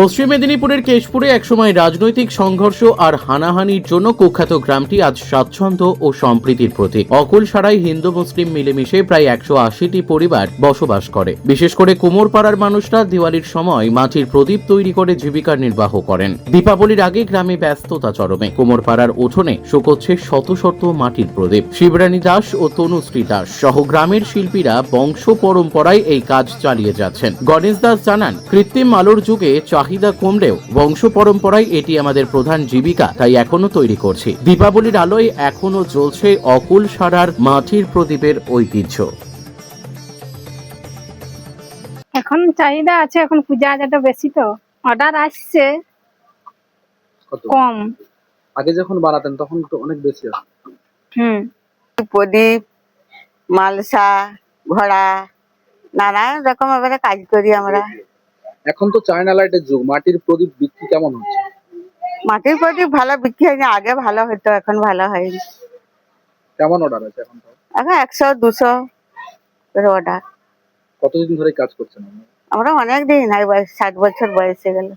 পশ্চিম মেদিনীপুরের কেশপুরে একসময় রাজনৈতিক সংঘর্ষ আর হানাহানির জন্য কুখ্যাত গ্রামটি আজ স্বাচ্ছন্দ্য ও সম্প্রীতির প্রতীক। অকুল সারাই হিন্দু, মুসলিম মিলেমিশে প্রায় একশো আশিটি পরিবার বসবাস করে। বিশেষ করে কুমোরপাড়ার মানুষরা দিওয়ালির সময় মাটির প্রদীপ তৈরি করে জীবিকা নির্বাহ করেন। দীপাবলির আগে গ্রামে ব্যস্ততা চরমে। কুমোরপাড়ার উঠোনে শুকোচ্ছে শত শত মাটির প্রদীপ। শিবরানী দাস ও তনুশ্রী দাস সহ গ্রামের শিল্পীরা বংশ পরম্পরায় এই কাজ চালিয়ে যাচ্ছেন। গণেশ দাস জানান, কৃত্রিম আলোর যুগে চাহিদা কমলেও বংশ পরম্পরায় এটি আমাদের প্রধান জীবিকা তাই এখনও তৈরি করছি। দীপাবলির আলোয় এখনও জ্বলছে অকুল সারার মাটির প্রদীপের ঐতিহ্য। এখন চাহিদা আছে এখন পূজা আজাটা বেশি তো। অর্ডার আসছে। কত? কম। আগে যখন বানাতেন তখন তো অনেক বেশি আসতো। হুম। প্রদীপ মালসা ঘোড়া নানান রকম এবারে কাজ করি আমরা। এখন তো চায়না লাইটের যুগ মাটির প্রদীপ বিক্রি কেমন হচ্ছে? মাটির প্রদীপ ভালো বিক্রি হয়নি আগে ভালো হতো এখন ভালো হয়নি। কেমন অর্ডার আছে এখন তো এখন একশো দুশো করে অর্ডার কতদিন ধরে কাজ করছেন? আমরা অনেক দিন হয় বয়স ষাট বছর বয়সে গেল।